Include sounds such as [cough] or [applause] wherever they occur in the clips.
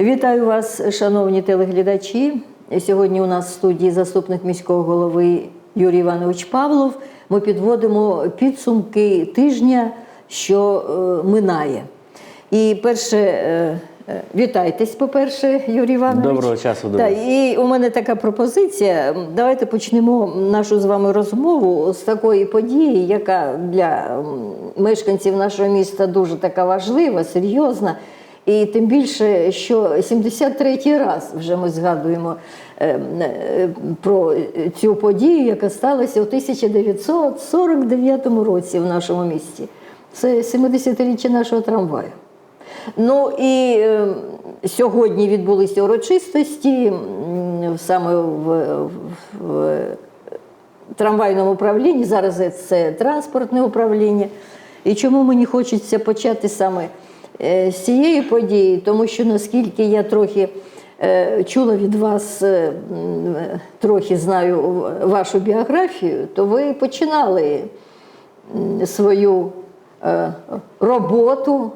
Вітаю вас, шановні телеглядачі. Сьогодні у нас в студії заступник міського голови Юрій Іванович Павлов. Ми підводимо підсумки тижня, що е, минає. І перше, е, е, вітайтесь, по-перше, Юрій Іванович. Доброго часу доби. Так, і у мене така пропозиція. Давайте почнемо нашу з вами розмову з такої події, яка для мешканців нашого міста дуже така важлива, серйозна. І тим більше, що 73-й раз вже ми згадуємо е, е, про цю подію, яка сталася у 1949 році в нашому місті. Це 70-річчя нашого трамваю. Ну і е, сьогодні відбулися урочистості саме в, в, трамвайному управлінні. Зараз це транспортне управління. І чому мені хочеться почати саме з цієї події? Тому що наскільки я трохи е, чула від вас, е, е, трохи знаю вашу біографію, то ви починали свою е, роботу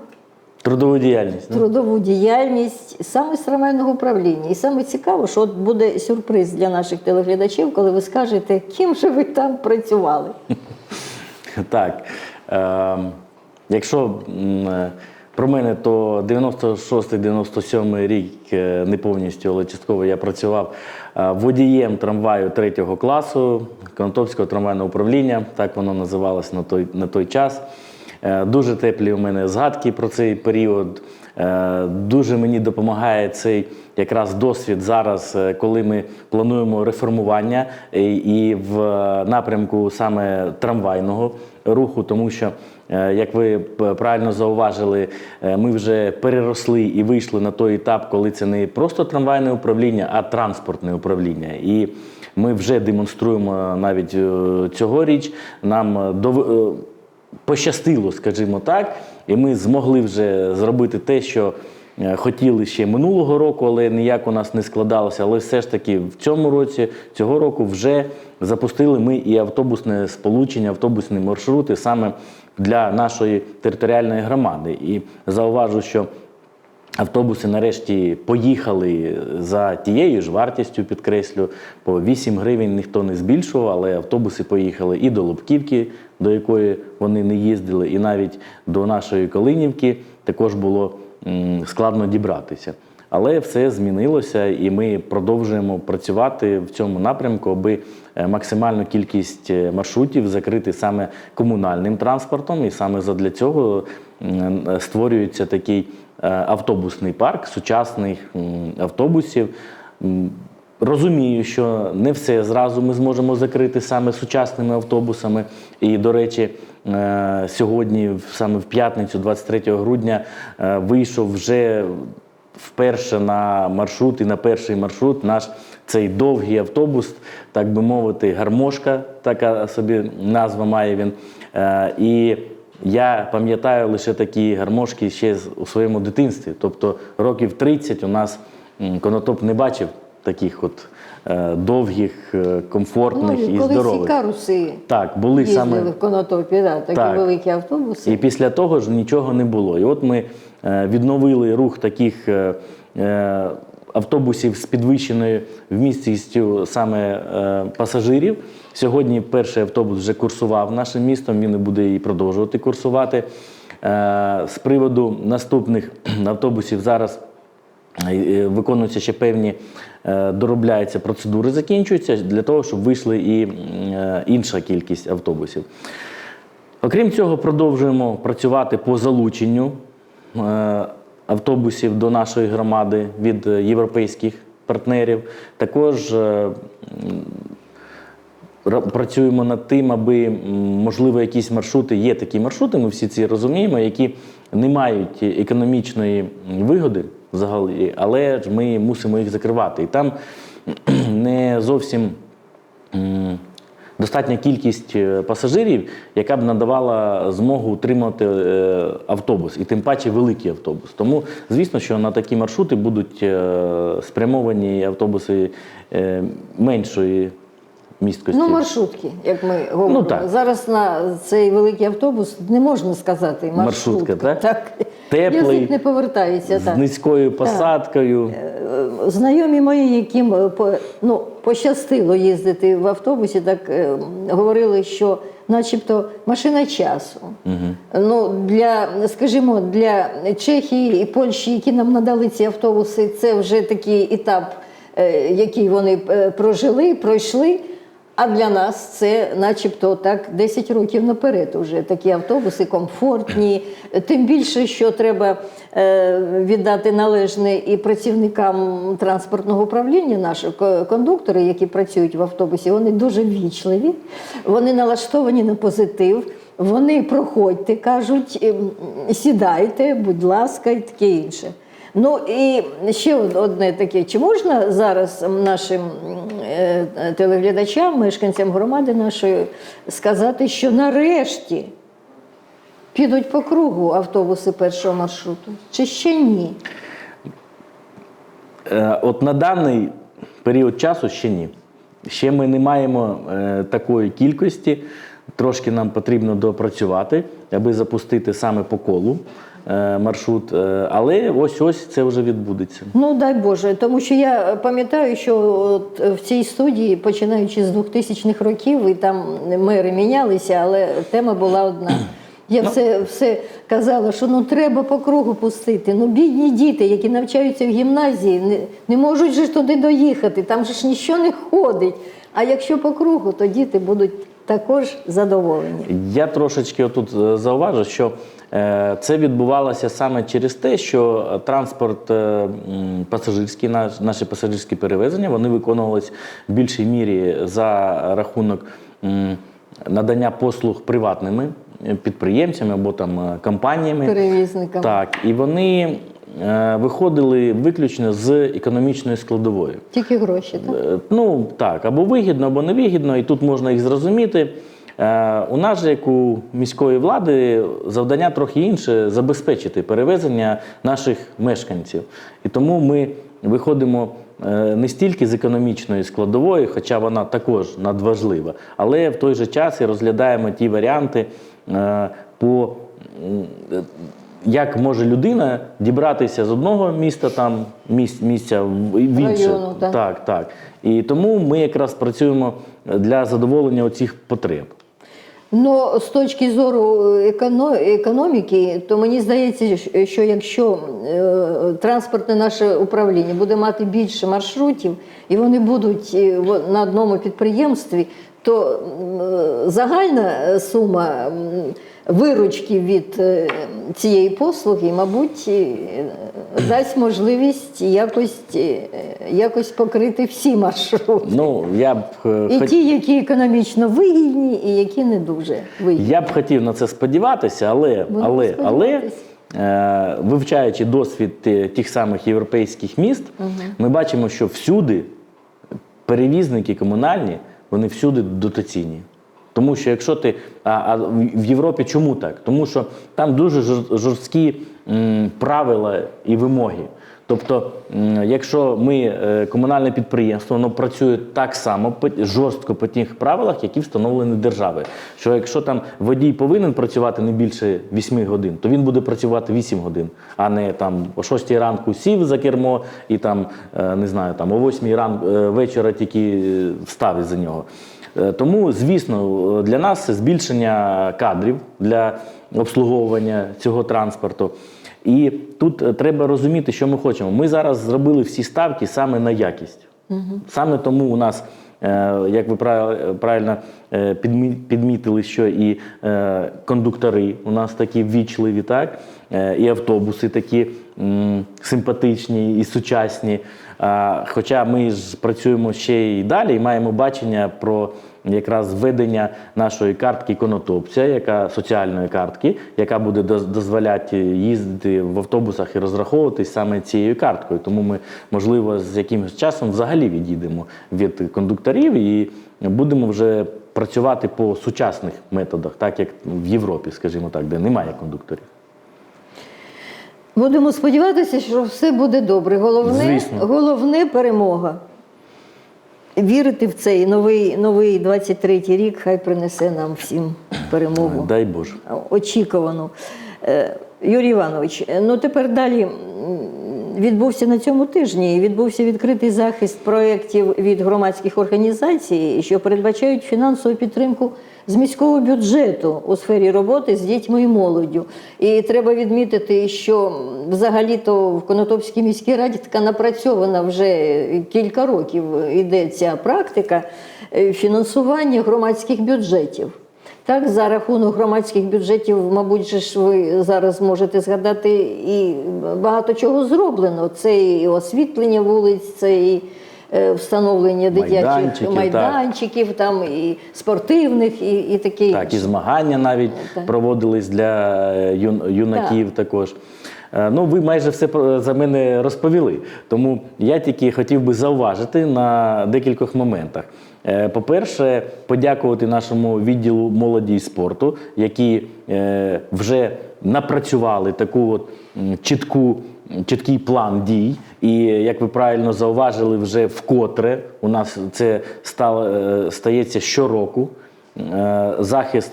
Трудову діяльність. трудову діяльність саме з трамвайного управління. І саме цікаво, що от буде сюрприз для наших телеглядачів, коли ви скажете, ким же ви там працювали. Так. Е, якщо е, про мене, то 96-97 рік е, не повністю, але частково я працював е, водієм трамваю третього класу Конотопського трамвайного управління, так воно називалось на той, на той час. Е, Дуже теплі у мене згадки про цей період. Е, Дуже мені допомагає цей якраз досвід зараз, е, коли ми плануємо реформування і в напрямку саме трамвайного руху, тому що, як ви правильно зауважили, ми вже переросли і вийшли на той етап, коли це не просто трамвайне управління, а транспортне управління. І ми вже демонструємо навіть цьогоріч. Нам е, пощастило, скажімо так, і ми змогли вже зробити те, що е, хотіли ще минулого року, але ніяк у нас не складалося. Але все ж таки в цьому році, цього року, вже запустили ми і автобусне сполучення, автобусні маршрути саме для нашої територіальної громади. І зауважу, що Автобуси нарешті поїхали за тією ж вартістю, підкреслю, по 8 гривень ніхто не збільшував, але автобуси поїхали і до Лубківки, до якої вони не їздили, і навіть до нашої Калинівки також було складно дібратися. Але все змінилося, і ми продовжуємо працювати в цьому напрямку, аби е, максимальну кількість е, маршрутів закрити саме комунальним транспортом. І саме задля цього е, створюється такий автобусний парк сучасних автобусів. Розумію, що не все зразу ми зможемо закрити саме сучасними автобусами. І, до речі, е, сьогодні, саме в п'ятницю, 23 грудня, е, вийшов вже вперше на маршрут і на перший маршрут наш цей довгий автобус, так би мовити, гармошка, така собі назва має він. Е, І я пам'ятаю лише такі гармошки ще у своєму дитинстві. Тобто років 30 у нас конотоп не бачив таких от е, довгих, е, комфортних ну, і колись здорових. каруси Так, були їздили саме в Конотопі, да, такі Так. великі автобуси. і після того ж нічого не було. І от ми е, відновили рух таких автобусів з підвищеною вмістістю саме е, пасажирів. Сьогодні перший автобус вже курсував нашим містом, він і буде і продовжувати курсувати. Е, З приводу наступних [clears throat] автобусів зараз е, виконуються ще певні доробляються процедури, закінчуються для того, щоб вийшли і інша кількість автобусів. Окрім цього, продовжуємо працювати по залученню автобусів до нашої громади від е, європейських партнерів. Також е, працюємо над тим, аби можливо якісь маршрути, є такі маршрути, ми всі ці розуміємо, які не мають економічної вигоди взагалі, але ж ми мусимо їх закривати. І там [clears throat] не зовсім. Достатня кількість е, пасажирів, яка б надавала змогу утримати е, автобус, і тим паче великий автобус. Тому, звісно, що на такі маршрути будуть е, спрямовані автобуси меншої місткості. Ну, маршрутки, як ми говоримо. Ну, так. Зараз на цей великий автобус не можна сказати маршрутка. Маршрутка, так? Теплий. Теплий, Язик не повертається. з Так. низькою посадкою. Знайомі мої, яким е, ну, пощастило їздити в автобусі, так е, говорили, що начебто машина часу. Ну, для, скажімо, для Чехії і Польщі, які нам надали ці автобуси, це вже такий етап, е, який вони е, прожили, пройшли. А для нас це начебто так 10 років наперед уже такі автобуси комфортні. Тим більше, що треба е, віддати належне і працівникам транспортного управління, наші кондуктори, які працюють в автобусі, вони дуже ввічливі, вони налаштовані на позитив. Вони проходьте, кажуть, ем, сідайте, будь ласка, і таке інше. Ну і ще одне таке: чи можна зараз нашим е, телеглядачам, мешканцям громади нашої сказати, що нарешті підуть по кругу автобуси першого маршруту? Чи ще ні? Е, От на даний період часу ще ні. Ще ми не маємо е, такої кількості. Трошки нам потрібно допрацювати, аби запустити саме по колу маршрут. Е, але ось ось це вже відбудеться. Ну дай Боже, тому що я пам'ятаю, що от в цій студії, починаючи з 2000-х років, і там мери мінялися, але тема була одна. Я все, все казала, що ну треба по кругу пустити. Ну, бідні діти, які навчаються в гімназії, не, не можуть же ж туди доїхати, там же ж нічого не ходить. А якщо по кругу, то діти будуть також задоволені. Я трошечки отут е, зауважу, що е, це відбувалося саме через те, що е, транспорт е, пасажирський, наш- наші пасажирські перевезення, вони виконувалися в більшій мірі за рахунок надання послуг приватними е, підприємцями або там е, компаніями. Перевізникам. Так, і вони е, виходили виключно з економічної складової. Тільки гроші, так? Е, Ну так, або вигідно, або невигідно, і тут можна їх зрозуміти. Е, У нас же, як у міської влади, завдання трохи інше забезпечити перевезення наших мешканців. І тому ми виходимо е, не стільки з економічної складової, хоча вона також надважлива, але в той же час і розглядаємо ті варіанти е, по як може людина дібратися з одного міста там місць, місця в в інше. Району, так. так, так. І тому ми якраз працюємо для задоволення оцих потреб. Ну, з точки зору економіки, то мені здається, що якщо е, транспортне наше управління буде мати більше маршрутів, і вони будуть е, на одному підприємстві, то е, загальна сума виручки від е, цієї послуги, мабуть, е, дасть можливість якось, е, якось покрити всі маршрути. Ну, я б, І хот- ті, які економічно вигідні, і які не дуже вигідні. я б хотів на це сподіватися, але, Будемо але, але е, вивчаючи досвід тих самих європейських міст, ми бачимо, що всюди перевізники комунальні, вони всюди дотаційні. Тому що якщо ти. А, а в Європі чому так? Тому що там дуже жор- жорсткі м, правила і вимоги. Тобто, м, якщо ми е, комунальне підприємство, воно працює так само жорстко по тих правилах, які встановлені державою. Що якщо там водій повинен працювати не більше 8 годин, то він буде працювати 8 годин, а не там о 6 ранку сів за кермо і там е, не знаю, там о 8 ранку е, вечора тільки встав із за нього. Е, Тому, звісно, для нас збільшення кадрів для обслуговування цього транспорту. І тут е, треба розуміти, що ми хочемо. Ми зараз зробили всі ставки саме на якість. Саме тому у нас, е, як ви правильно е, підмітили, що і е, кондуктори у нас такі ввічливі, так? Е, і автобуси такі симпатичні і сучасні. Хоча ми ж працюємо ще й далі і маємо бачення про якраз введення нашої картки конотопця, яка соціальної картки, яка буде доз- дозволяти їздити в автобусах і розраховуватись саме цією карткою. Тому ми, можливо, з якимось часом взагалі відійдемо від кондукторів і будемо вже працювати по сучасних методах, так як в Європі, скажімо так, де немає кондукторів. Будемо сподіватися, що все буде добре. Головне, Звісно. головне перемога. Вірити в цей новий, новий 23-й рік, хай принесе нам всім перемогу Дай Боже. очікувану. Е, Юрій Іванович, ну тепер далі відбувся на цьому тижні. Відбувся відкритий захист проєктів від громадських організацій, що передбачають фінансову підтримку з міського бюджету у сфері роботи з дітьми і молоддю. І треба відмітити, що взагалі-то в Конотопській міській раді така напрацьована вже кілька років іде ця практика е, фінансування громадських бюджетів. Так, за рахунок громадських бюджетів, мабуть, ж ви зараз можете згадати і багато чого зроблено. Це і освітлення вулиць, це і е, встановлення дитячих Майданчиків, так. там і спортивних, і, і таке Так, і змагання навіть Так. проводились для е, юн- юнаків також. Е, Ну, ви майже все за мене розповіли. Тому я тільки хотів би зауважити на декількох моментах. Е, По-перше, подякувати нашому відділу молоді і спорту, які е, вже напрацювали таку от чітку, чіткий план дій. І як ви правильно зауважили, вже вкотре у нас це стало, стається щороку захист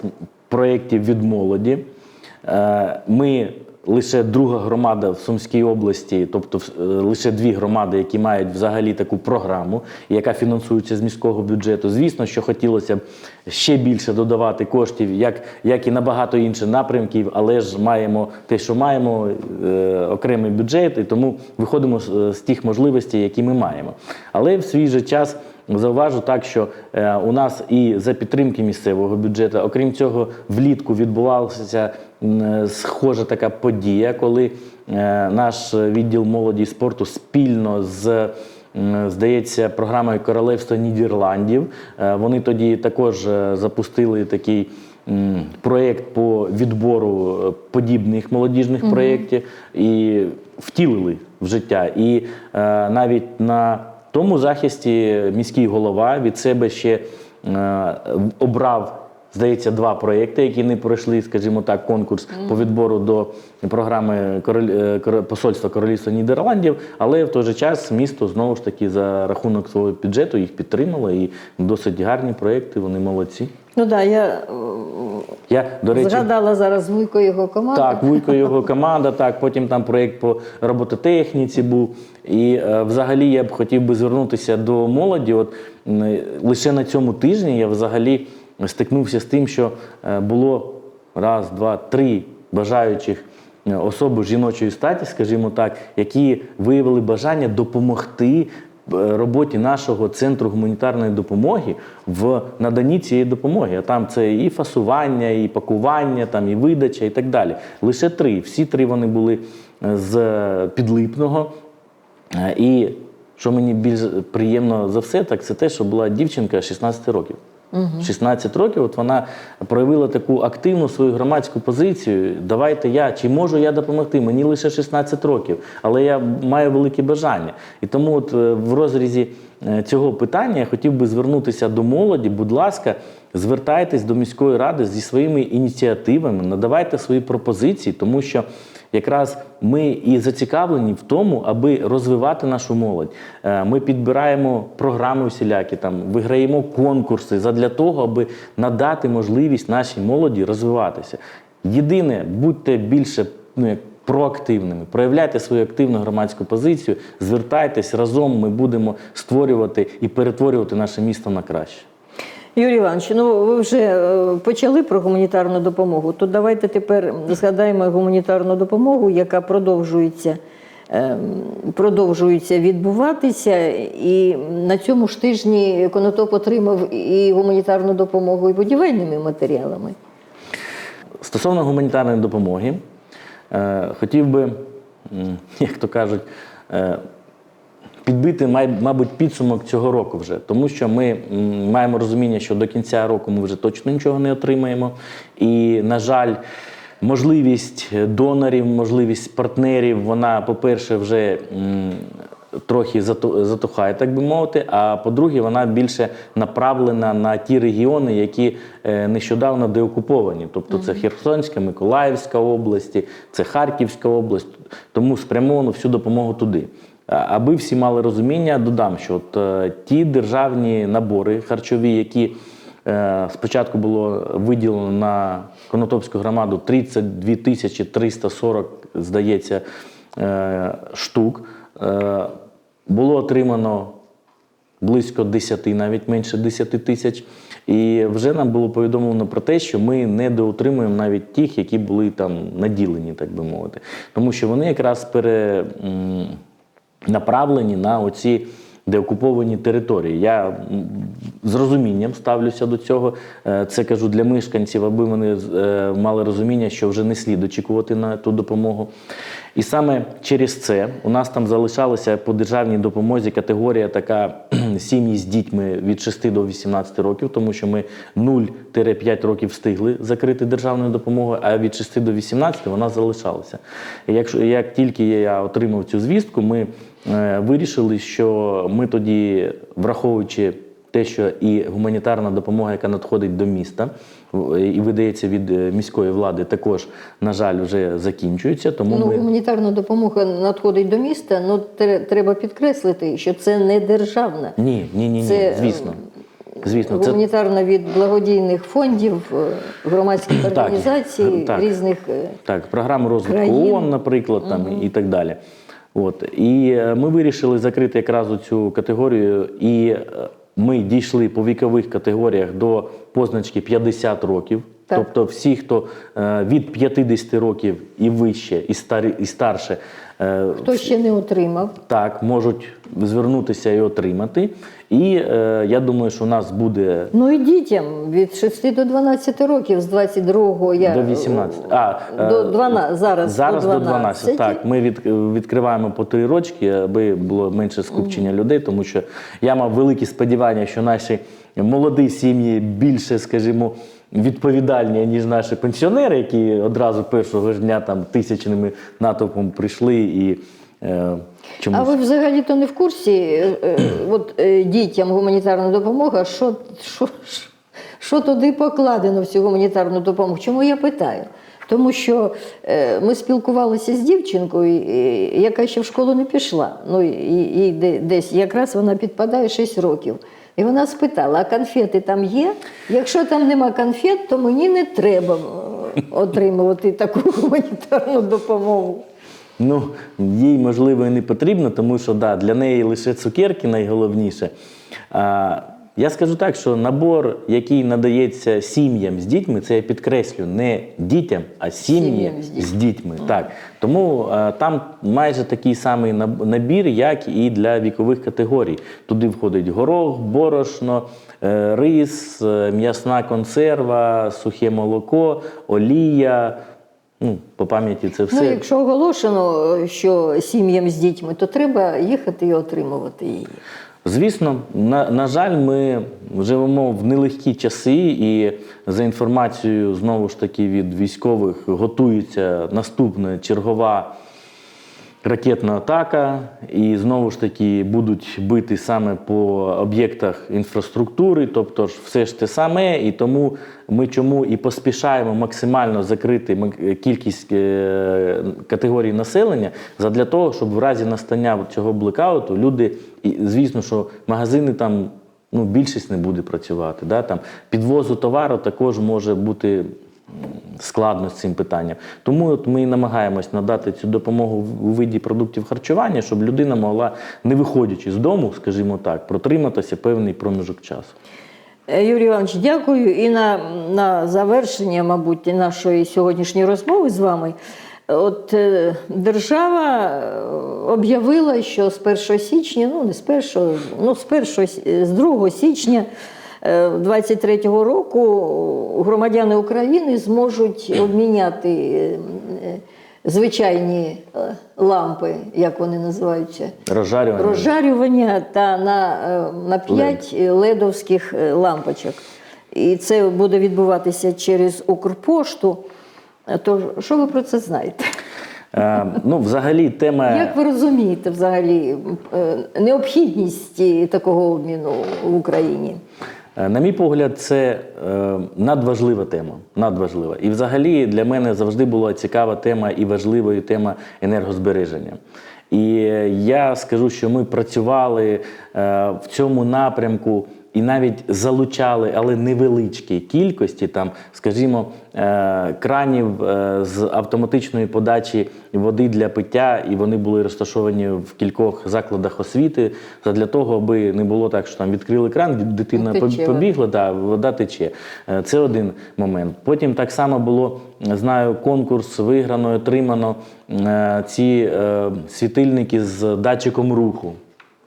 проєктів від молоді. Ми лише друга громада в Сумській області, тобто е, лише дві громади, які мають взагалі таку програму, яка фінансується з міського бюджету. Звісно, що хотілося б ще більше додавати коштів, як, як і на багато інших напрямків, але ж маємо те, що маємо, е, окремий бюджет, і тому виходимо з, з тих можливостей, які ми маємо. Але в свій же час. Зауважу так, що е, у нас і за підтримки місцевого бюджету, окрім цього, влітку відбувалася м, схожа така подія, коли е, наш відділ молоді і спорту спільно з. Здається, програмою Королевства Нідерландів. Е, Вони тоді також е, запустили такий проєкт по відбору е, подібних молодіжних проєктів і втілили в життя. І е, навіть на тому захисті міський голова від себе ще е, обрав, здається, два проєкти, які не пройшли, скажімо так, конкурс по відбору до програми е, посольства Королівства Нідерландів. Але в той же час місто знову ж таки за рахунок свого бюджету їх підтримало і досить гарні проєкти. Вони молодці. Ну так, я е, Я, до речі, згадала зараз Вуйко його команду. так, Вуйко його команда, так, потім там проєкт по робототехніці був. І е, взагалі я б хотів би звернутися до молоді. От м, лише на цьому тижні я взагалі стикнувся з тим, що е, було раз, два, три бажаючих е, особи жіночої статі, скажімо так, які виявили бажання допомогти. е, Роботі нашого центру гуманітарної допомоги в наданні цієї допомоги. А там це і фасування, і пакування, там і видача, і так далі. Лише три. Всі три вони були з підлипного. І що мені більш приємно за все, так це те, що була дівчинка 16 років. 16 років, от вона проявила таку активну свою громадську позицію. Давайте я, чи можу я допомогти? Мені лише 16 років, але я маю велике бажання. І тому, от е, в розрізі е, цього питання я хотів би звернутися до молоді. Будь ласка, звертайтесь до міської ради зі своїми ініціативами, надавайте свої пропозиції, тому що якраз ми і зацікавлені в тому, аби розвивати нашу молодь. Е, Ми підбираємо програми всілякі, там виграємо конкурси задля того, аби надати можливість нашій молоді розвиватися. Єдине, будьте більше ну, як проактивними, проявляйте свою активну громадську позицію, звертайтесь разом. Ми будемо створювати і перетворювати наше місто на краще. Юрій Іванович, ну ви вже е, почали про гуманітарну допомогу. То давайте тепер згадаємо гуманітарну допомогу, яка продовжується. ем, Продовжується відбуватися, і на цьому ж тижні Конотоп отримав і гуманітарну допомогу, і будівельними матеріалами. Стосовно гуманітарної допомоги, е, хотів би, як то кажуть, е, підбити, мабуть, підсумок цього року вже, тому що ми маємо розуміння, що до кінця року ми вже точно нічого не отримаємо. І, на жаль, можливість донорів, можливість партнерів, вона, по-перше, вже трохи затухає, так би мовити. А по-друге, вона більше направлена на ті регіони, які е, нещодавно деокуповані. Тобто це Херсонська, Миколаївська області, це Харківська область. Тому спрямовано всю допомогу туди. А- Аби всі мали розуміння, додам, що от, е, ті державні набори харчові, які е, спочатку було виділено на Конотопську громаду 32 тисячі 340, здається, е, штук, е, було отримано близько 10, навіть менше 10 тисяч. І вже нам було повідомлено про те, що ми недоотримуємо навіть тих, які були там наділені, так би мовити. Тому що вони якраз пере, направлені на оці деокуповані території. Я з розумінням ставлюся до цього. Е, Це кажу для мешканців, аби вони е, мали розуміння, що вже не слід очікувати на ту допомогу. І саме через це у нас там залишалася по державній допомозі категорія така [clears throat] сім'ї з дітьми від 6 до 18 років, тому що ми 0-5 років встигли закрити державною допомогою, а від 6 до 18 вона залишалася. І якщо як тільки я отримав цю звістку, ми вирішили, що ми тоді, враховуючи те, що і гуманітарна допомога, яка надходить до міста і видається від е, міської влади, також, на жаль, вже закінчується. Тому Ну, ми гуманітарна допомога надходить до міста. Ну тре- треба підкреслити, що це не державна. ні, ні, ні, ні, Це, е, звісно. Звісно, це Гуманітарна від благодійних фондів, е, громадських організацій, так. різних е, Так, програми розвитку країн. ООН, наприклад, там і так далі. От і е, ми вирішили закрити якраз цю категорію, і е, ми дійшли по вікових категоріях до позначки 50 років. Так. Тобто, всі, хто е, від 50 років і вище, і старі, і старше, хто ще не отримав. так можуть звернутися і отримати. І е, я думаю, що у нас буде Ну і дітям від 6 до 12 років з 22-го я До 18. А, е, до 12, зараз, Зараз до до 12. 12. Так, ми від, відкриваємо по три рочки, аби було менше скупчення людей, тому що я мав великі сподівання, що наші молоді сім'ї більше, скажімо, відповідальні, ніж наші пенсіонери, які одразу першого ж дня там тисячними натовпом прийшли і е, чомусь. А ви взагалі-то не в курсі, е, е, от дітям гуманітарна допомога, що, що, що туди покладено в цю гуманітарну допомогу? Чому я питаю? Тому що ми спілкувалися з дівчинкою, яка ще в школу не пішла. Ну, і, і десь якраз вона підпадає 6 років. І вона спитала: а конфети там є? Якщо там нема конфет, то мені не треба е, отримувати таку гуманітарну допомогу. Ну, їй можливо і не потрібно, тому що да, для неї лише цукерки найголовніше. А, я скажу так, що набор, який надається сім'ям з дітьми, це я підкреслю не дітям, а сім'ям з дітьми. з дітьми. Так. Тому а, там майже такий самий набір, як і для вікових категорій. Туди входить горох, борошно, е, рис, е, м'ясна консерва, сухе молоко, олія. Ну, по пам'яті це все. Ну, якщо оголошено, що сім'ям з дітьми, то треба їхати і отримувати її. Звісно, на, на жаль, ми живемо в нелегкі часи, і за інформацією знову ж таки від військових готується наступна чергова ракетна атака, і знову ж таки будуть бити саме по об'єктах інфраструктури, тобто ж все ж те саме, і тому ми чому і поспішаємо максимально закрити кількість е, категорій населення задля того, щоб в разі настання цього блекауту люди, і звісно, що магазини там. Ну, більшість не буде працювати. Да? Там підвозу товару також може бути складно з цим питанням. Тому от ми намагаємось надати цю допомогу у виді продуктів харчування, щоб людина могла, не виходячи з дому, скажімо так, протриматися певний проміжок часу. Е, Юрій Іванович, дякую. І на, на завершення, мабуть, нашої сьогоднішньої розмови з вами. От е, держава е, об'явила, що з 1 січня, ну не з 1, ну з 1, з 2 січня 23-го року громадяни України зможуть обміняти е, е, звичайні е, лампи, як вони називаються, Розжарювання. розжарювання та на, е, на 5 ледовських е, лампочок. І це буде відбуватися через Укрпошту. Е, То що ви про це знаєте? Е, ну, взагалі, тема. Як ви розумієте взагалі е, необхідність е, такого обміну в Україні? Е, На мій погляд, це е, надважлива тема. Надважлива. І взагалі для мене завжди була цікава тема і важливою тема енергозбереження. І я скажу, що ми працювали е, в цьому напрямку і навіть залучали, але невеличкі кількості, там, скажімо, е, кранів е, з автоматичної подачі води для пиття, і вони були розташовані в кількох закладах освіти для того, аби не було так, що там відкрили кран, дитина Тече побігла, да, вода тече. Е, Це один момент. Потім так само було, знаю, конкурс виграно, отримано ці світильники з датчиком руху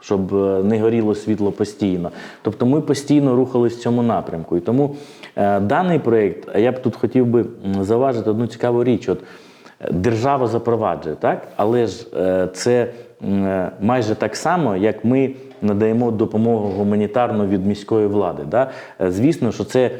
щоб е, не горіло світло постійно. Тобто ми постійно рухались в цьому напрямку. І тому е, даний проєкт, а я б тут хотів би м, зауважити одну цікаву річ. От, е, держава запроваджує, так? але ж е, це е, майже так само, як ми надаємо допомогу гуманітарну від міської влади. Да? Е, Звісно, що це,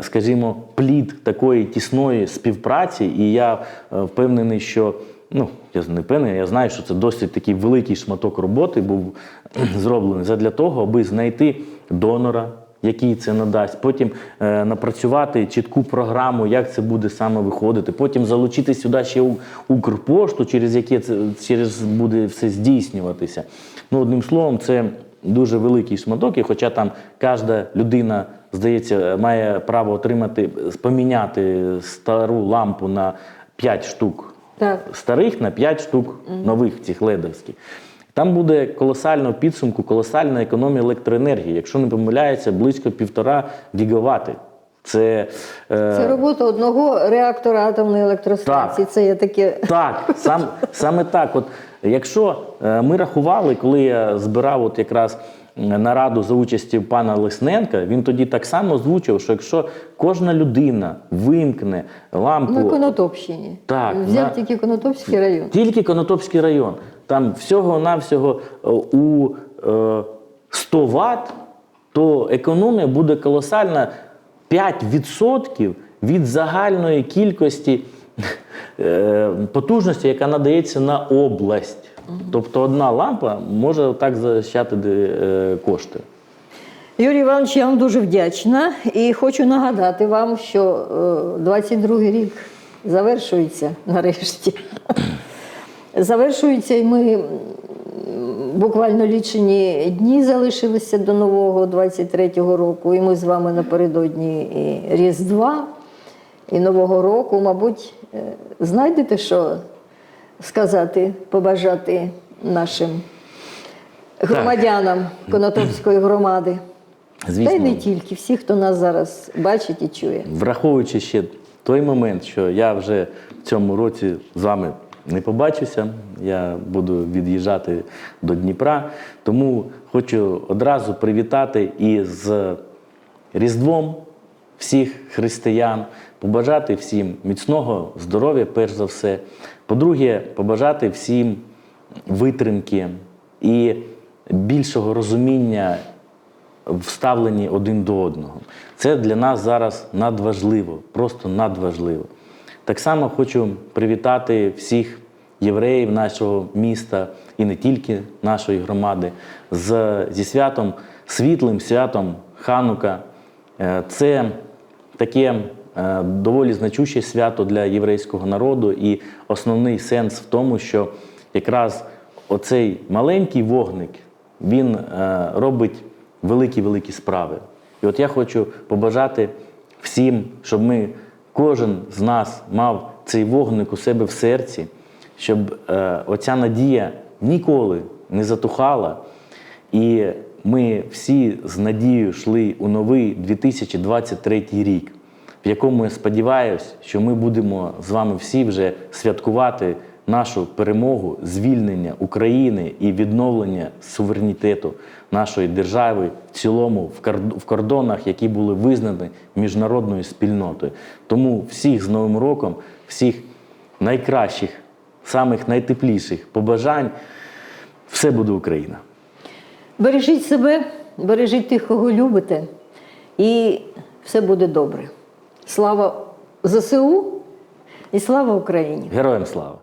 скажімо, плід такої тісної співпраці, і я впевнений, що ну, я не певний, я знаю, що це досить такий великий шматок роботи був [clears throat] зроблений задля того, аби знайти донора, який це надасть, потім е, напрацювати чітку програму, як це буде саме виходити, потім залучити сюди ще Укрпошту, через яке це через буде все здійснюватися. Ну, одним словом, це дуже великий шматок, і хоча там кожна людина, здається, має право отримати, поміняти стару лампу на 5 штук Так. старих на 5 штук нових цих ледовських. Там буде колосально в підсумку, колосальна економія електроенергії. Якщо не помиляється, близько півтора гігавати. Це, е, Це робота одного реактора атомної електростанції. Так. Це є таке. Так, сам, саме так. От, якщо е, ми рахували, коли я збирав от якраз нараду за участі пана Лисненка, він тоді так само озвучив, що якщо кожна людина вимкне лампу. На Конотопщині. Так, Взяв на- тільки Конотопський район. Тільки Конотопський район. Там всього-навсього е, у е, 100 Вт, то економія буде колосальна 5% від загальної кількості [laughs] е, потужності, яка надається на область. Тобто одна лампа може так защати е, кошти. Юрій Іванович, я вам дуже вдячна і хочу нагадати вам, що е, 22-й рік завершується нарешті. [coughs] Завершується, і ми буквально лічені дні залишилися до нового 23-го року. І ми з вами напередодні і Різдва і Нового року, мабуть, е, знайдете, що сказати, побажати нашим громадянам Конотопської громади. Звісно. Та й не тільки, всі, хто нас зараз бачить і чує. Враховуючи ще той момент, що я вже в цьому році з вами не побачуся, я буду від'їжджати до Дніпра. Тому хочу одразу привітати і з Різдвом всіх християн, побажати всім міцного здоров'я, перш за все. По-друге, побажати всім витримки і більшого розуміння в ставленні один до одного. Це для нас зараз надважливо, просто надважливо. Так само хочу привітати всіх євреїв нашого міста і не тільки нашої громади з, зі святом, світлим святом Ханука. Е, Це таке доволі значуще свято для єврейського народу, і основний сенс в тому, що якраз оцей маленький вогник він е, робить великі-великі справи. І от я хочу побажати всім, щоб ми, кожен з нас мав цей вогник у себе в серці, щоб е, оця надія ніколи не затухала. І ми всі з надією йшли у новий 2023 рік, в якому я сподіваюся, що ми будемо з вами всі вже святкувати нашу перемогу, звільнення України і відновлення суверенітету нашої держави в цілому в кордонах, які були визнані міжнародною спільнотою. Тому всіх з Новим роком, всіх найкращих, самих найтепліших побажань. Все буде Україна. Бережіть себе, бережіть тих, кого любите, і все буде добре. Слава ЗСУ і слава Україні! Героям слава!